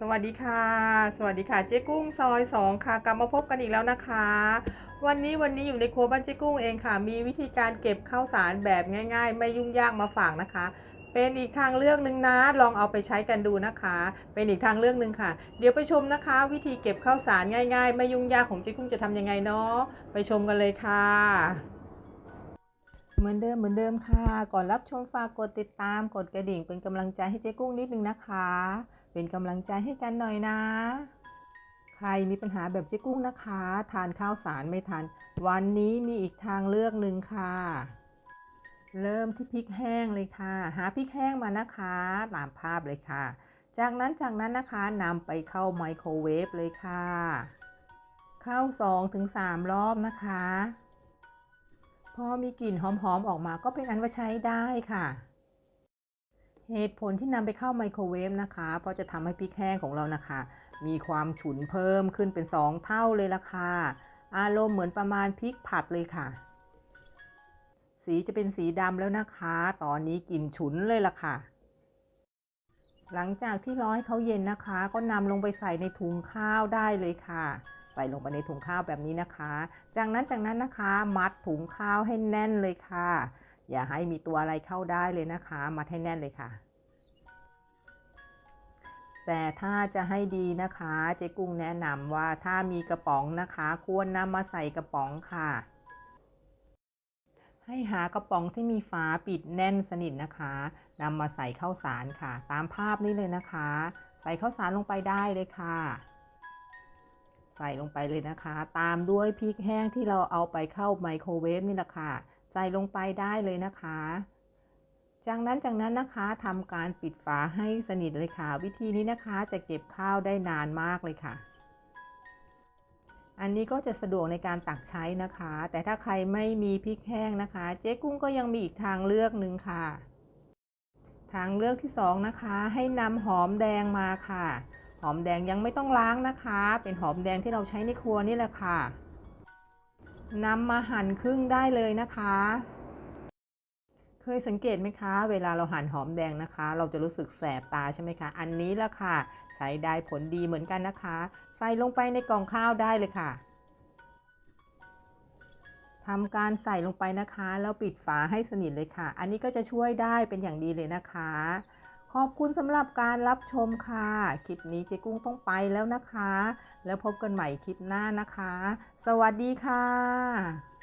สวัสดีค่ะ สวัสดีค่ะเจ๊กุ้งซอยสองค่ะกลับมาพบกันอีกแล้วนะคะ วันนี้วันนี้อยู่ในครัวบ้านเจ๊กุ้งเองค่ะ มีวิธีการเก็บข้าวสารแบบง่าย ๆ ไม่ยุ่งยากมาฝากนะคะ เป็นอีกทางเลือกหนึ่งนะลองเอาไปใช้กันดูนะคะ เป็นอีกทางเลือกหนึ่งค่ะ เดี๋ยวไปชมนะคะ วิธีเก็บข้าวสารง่าย ๆ ไม่ยุ่งยากของเจ๊กุ้งจะทำยังไงเนาะไปชมกันเลยค่ะ เหมือนเดิมเหมือนเดิมค่ะ ก่อนรับชมฝากกดติดตามกดกระดิ่ง เป็นกำลังใจให้เจ๊กุ้งนิดนึงนะคะ เป็นกำลังใจให้กันหน่อยนะ ใครมีปัญหาแบบเจ๊กุ้งนะคะ ทานข้าวสารไม่ทัน วันนี้มีอีกทางเลือกหนึ่งค่ะ เริ่มที่พริกแห้งเลยค่ะ หาพริกแห้งมานะคะตามภาพเลยค่ะ จากนั้นจากนั้นนะคะนำไปเข้าไมโครเวฟเลยค่ะ เข้า 2-3ถึง3รอบนะคะ พอมีกลิ่นหอมๆออกมาก็เป็นอันว่าใช้ได้ค่ะ เหตุผลที่นำไปเข้าไมโครเวฟนะคะ เพราะจะทำให้พริกแห้งของเรานะคะ มีความฉุนเพิ่มขึ้นเป็น 2 เท่าเลยละค่ะ อารมณ์เหมือนประมาณพริกผัดเลยค่ะ สีจะเป็นสีดำแล้วนะคะ ตอนนี้กลิ่นฉุนเลยละค่ะ หลังจากที่ร้อให้เขาเย็นนะคะ ก็นำลงไปใส่ในถุงข้าวได้เลยค่ะ ใส่ลงไปในถุงข้าวแบบนี้นะคะ จากนั้นจากนั้นนะคะ มัดถุงข้าวให้แน่นเลยค่ะ อย่าให้มีตัวอะไรเข้าได้เลยนะคะ มัดให้แน่นเลยค่ะ แต่ถ้าจะให้ดีนะคะ เจ๊กุ้งแนะนำว่าถ้ามีกระป๋องนะคะ ควรนำมาใส่กระป๋องค่ะให้หากระป๋องที่มีฝาปิดแน่นสนิทนะคะนำมาใส่ข้าวสารค่ะ ตามภาพนี้เลยนะคะ ใส่ข้าวสารลงไปได้เลยค่ะ ใส่ลงไปเลยนะคะ ตามด้วยพริกแห้งที่เราเอาไปเข้าไมโครเวฟนี่แหละค่ะ ใส่ลงไปได้เลยนะคะ จากนั้นจากนั้นนะคะทำการปิดฝาให้สนิทเลยค่ะ วิธีนี้นะคะจะเก็บข้าวได้นานมากเลยค่ะ อันนี้ก็จะสะดวกในการตักใช้นะคะ แต่ถ้าใครไม่มีพริกแห้งนะคะ เจ๊กุ้งก็ยังมีอีกทางเลือกหนึ่งค่ะ ทางเลือกที่สองนะคะให้นำหอมแดงมาค่ะ หอมแดงยังไม่ต้องล้างนะคะ เป็นหอมแดงที่เราใช้ในครัวนี่แหละค่ะนำมาหั่นครึ่งได้เลยนะคะ เคยสังเกตไหมคะ เวลาเราหั่นหอมแดงนะคะ เราจะรู้สึกแสบตาใช่ไหมคะ อันนี้ละค่ะ ใช้ได้ผลดีเหมือนกันนะคะ ใส่ลงไปในกล่องข้าวได้เลยค่ะทำการใส่ลงไปนะคะ แล้วปิดฝาให้สนิทเลยค่ะ อันนี้ก็จะช่วยได้เป็นอย่างดีเลยนะคะ ขอบคุณสำหรับการรับชมค่ะ คลิปนี้เจ๊กุ้งต้องไปแล้วนะคะ แล้วพบกันใหม่คลิปหน้านะคะ สวัสดีค่ะ